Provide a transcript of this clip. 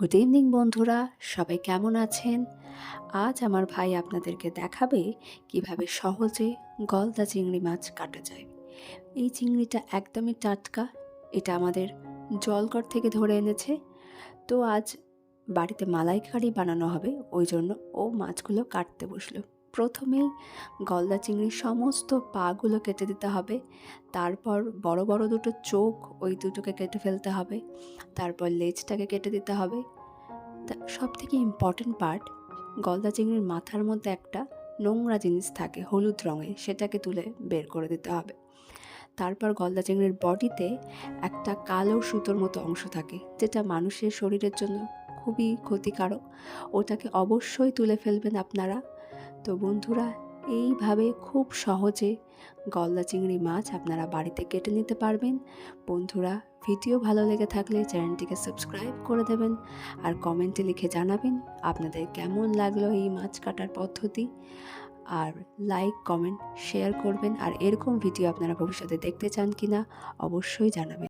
Good evening বন্ধুরা। সবাই কেমন আছেন? আজ আমার ভাই আপনাদেরকে দেখাবে কীভাবে সহজে গলদা চিংড়ি মাছ কাটা যায়। এই চিংড়িটা একদমই টাটকা। এটা আমাদের জলকর থেকে ধরে এনেছে। তো আজ বাড়িতে মালাইকারি বানানো হবে। ওই জন্য ও মাছগুলো কাটতে বসল। প্রথমেই গলদা চিংড়ির সমস্ত পাগুলো কেটে দিতে হবে। তারপর বড় বড় দুটো চোখ ওই দুটোকে কেটে ফেলতে হবে। তারপর লেজটাকে কেটে দিতে হবে। সব থেকে ইম্পর্টেন্ট পার্ট গলদা চিংড়ির মাথার মধ্যে একটা নোংরা জিনিস থাকে হলুদ রঙের, সেটাকে তুলে বের করে দিতে হবে। তারপর গলদা চিংড়ির বডিতে একটা কালো সুতোর মতো অংশ থাকে, যেটা মানুষের শরীরের জন্য খুবই ক্ষতিকারক। ওটাকে অবশ্যই তুলে ফেলবেন আপনারা। তো বন্ধুরা, এইভাবে খুব সহজে গলদা চিংড়ি মাছ আপনারা বাড়িতে কেটে নিতে পারবেন। বন্ধুরা, ভিডিও ভালো লেগে থাকলে চ্যানেলটিকে সাবস্ক্রাইব করে দেবেন আর কমেন্টে লিখে জানাবেন আপনাদের কেমন লাগল এই মাছ কাটার পদ্ধতি। আর লাইক, কমেন্ট, শেয়ার করবেন আর এরকম ভিডিও আপনারা ভবিষ্যতে দেখতে চান কি না অবশ্যই জানাবেন।